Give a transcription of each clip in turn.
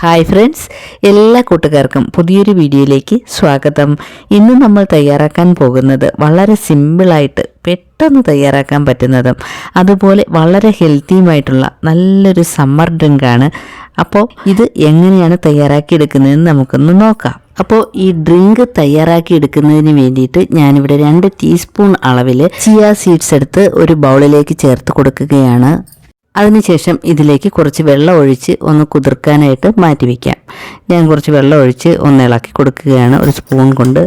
Hi friends എല്ലാ കൂട്ടുകാർക്കും പുതിയൊരു വീഡിയോയിലേക്ക് സ്വാഗതം. ഇന്ന് നമ്മൾ തയ്യാറാക്കാൻ പോകുന്നത് വളരെ സിമ്പിളായിട്ട് പെട്ടെന്ന് തയ്യാറാക്കാൻ പറ്റുന്നതും അതുപോലെ വളരെ ഹെൽത്തിയുമായിട്ടുള്ള നല്ലൊരു സമ്മർ ഡ്രിങ്കാണ്. അപ്പോൾ ഇത് എങ്ങനെയാണ് തയ്യാറാക്കിയെടുക്കുന്നതെന്ന് നമുക്കൊന്ന് നോക്കാം. അപ്പോൾ ഈ ഡ്രിങ്ക് തയ്യാറാക്കി എടുക്കുന്നതിന് വേണ്ടിയിട്ട് ഞാനിവിടെ രണ്ട് ടീസ്പൂൺ അളവിൽ ചിയ സീഡ്സ് എടുത്ത് ഒരു ബൗളിലേക്ക് ചേർത്ത് കൊടുക്കുകയാണ്. അതിനുശേഷം ഇതിലേക്ക് കുറച്ച് വെള്ളം ഒഴിച്ച് ഒന്ന് കുതിർക്കാനായിട്ട് മാറ്റി വയ്ക്കാം ഞാൻ കുറച്ച് വെള്ളം ഒഴിച്ച് ഒന്ന് ഇളക്കി കൊടുക്കുകയാണ്. ഒരു സ്പൂൺ കൊണ്ട്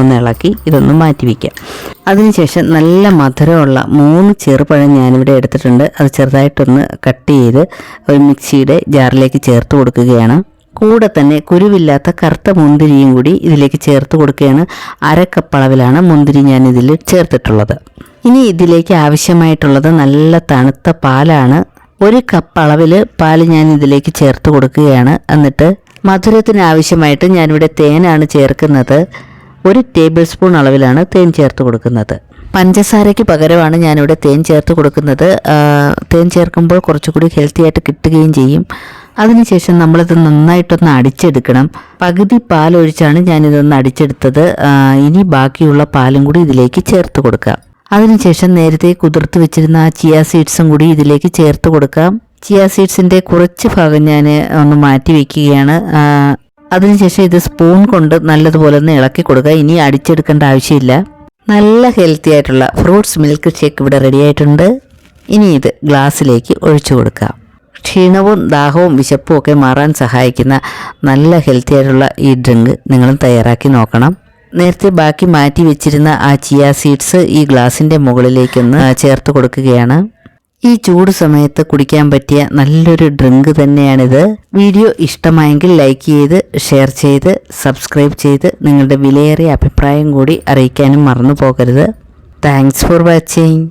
ഒന്ന് ഇളക്കി ഇതൊന്ന് മാറ്റി വയ്ക്കാം അതിനുശേഷം നല്ല മധുരമുള്ള മൂന്ന് ചെറുപഴം ഞാനിവിടെ എടുത്തിട്ടുണ്ട്. അത് ചെറുതായിട്ടൊന്ന് കട്ട് ചെയ്ത് ഒരു മിക്സിയുടെ ജാറിലേക്ക് ചേർത്ത് കൊടുക്കുകയാണ്. കൂടെ തന്നെ കുരുവില്ലാത്ത കറുത്ത മുന്തിരിയും കൂടി ഇതിലേക്ക് ചേർത്ത് കൊടുക്കുകയാണ്. അരക്കപ്പളവിലാണ് മുന്തിരി ഞാൻ ഇതിൽ ചേർത്തിട്ടുള്ളത്. ഇനി ഇതിലേക്ക് ആവശ്യമായിട്ടുള്ളത് നല്ല തണുത്ത പാലാണ്. ഒരു കപ്പ് അളവിൽ പാൽ ഞാൻ ഇതിലേക്ക് ചേർത്ത് കൊടുക്കുകയാണ്. എന്നിട്ട് മധുരത്തിന് ആവശ്യമായിട്ട് ഞാനിവിടെ തേനാണ് ചേർക്കുന്നത്. ഒരു ടേബിൾ സ്പൂൺ അളവിലാണ് തേൻ ചേർത്ത് കൊടുക്കുന്നത്. പഞ്ചസാരയ്ക്ക് പകരമാണ് ഞാനിവിടെ തേൻ ചേർത്ത് കൊടുക്കുന്നത്. തേൻ ചേർക്കുമ്പോൾ കുറച്ചുകൂടി ഹെൽത്തി ആയിട്ട് കിട്ടുകയും ചെയ്യും. അതിനുശേഷം നമ്മളിത് നന്നായിട്ടൊന്ന് അടിച്ചെടുക്കണം. പകുതി പാലൊഴിച്ചാണ് ഞാനിതൊന്ന് അടിച്ചെടുത്തത്. ഇനി ബാക്കിയുള്ള പാലും കൂടി ഇതിലേക്ക് ചേർത്ത് കൊടുക്കാം. അതിനുശേഷം നേരത്തെ കുതിർത്ത് വെച്ചിരുന്ന ആ ചിയ സീഡ്സും കൂടി ഇതിലേക്ക് ചേർത്ത് കൊടുക്കാം. ചിയ സീഡ്സിന്റെ കുറച്ച് ഭാഗം ഞാൻ ഒന്ന് മാറ്റി വെക്കുകയാണ്. അതിനുശേഷം ഇത് സ്പൂൺ കൊണ്ട് നല്ലതുപോലെ ഒന്ന് ഇളക്കി കൊടുക്കുക. ഇനി അടിച്ചെടുക്കേണ്ട ആവശ്യമില്ല. നല്ല ഹെൽത്തി ആയിട്ടുള്ള ഫ്രൂട്ട്സ് മിൽക്ക് ഷേക്ക് ഇവിടെ റെഡി ആയിട്ടുണ്ട്. ഇനി ഇത് ഗ്ലാസ്സിലേക്ക് ഒഴിച്ചു കൊടുക്കാം. ക്ഷീണവും ദാഹവും വിശപ്പും ഒക്കെ മാറാൻ സഹായിക്കുന്ന നല്ല ഹെൽത്തി ആയിട്ടുള്ള ഈ ഡ്രിങ്ക് നിങ്ങളും തയ്യാറാക്കി നോക്കണം. നേരത്തെ ബാക്കി മാറ്റി വെച്ചിരുന്ന ആ ചിയ സീഡ്സ് ഈ ഗ്ലാസിന്റെ മുകളിലേക്കൊന്ന് ചേർത്ത് കൊടുക്കുകയാണ്. ഈ ചൂട് സമയത്ത് കുടിക്കാൻ പറ്റിയ നല്ലൊരു ഡ്രിങ്ക് തന്നെയാണിത്. വീഡിയോ ഇഷ്ടമായെങ്കിൽ ലൈക്ക് ചെയ്ത് ഷെയർ ചെയ്ത് സബ്സ്ക്രൈബ് ചെയ്ത് നിങ്ങളുടെ വിലയേറിയ അഭിപ്രായം കൂടി അറിയിക്കാനും മറന്നു പോകരുത്. Thanks for watching.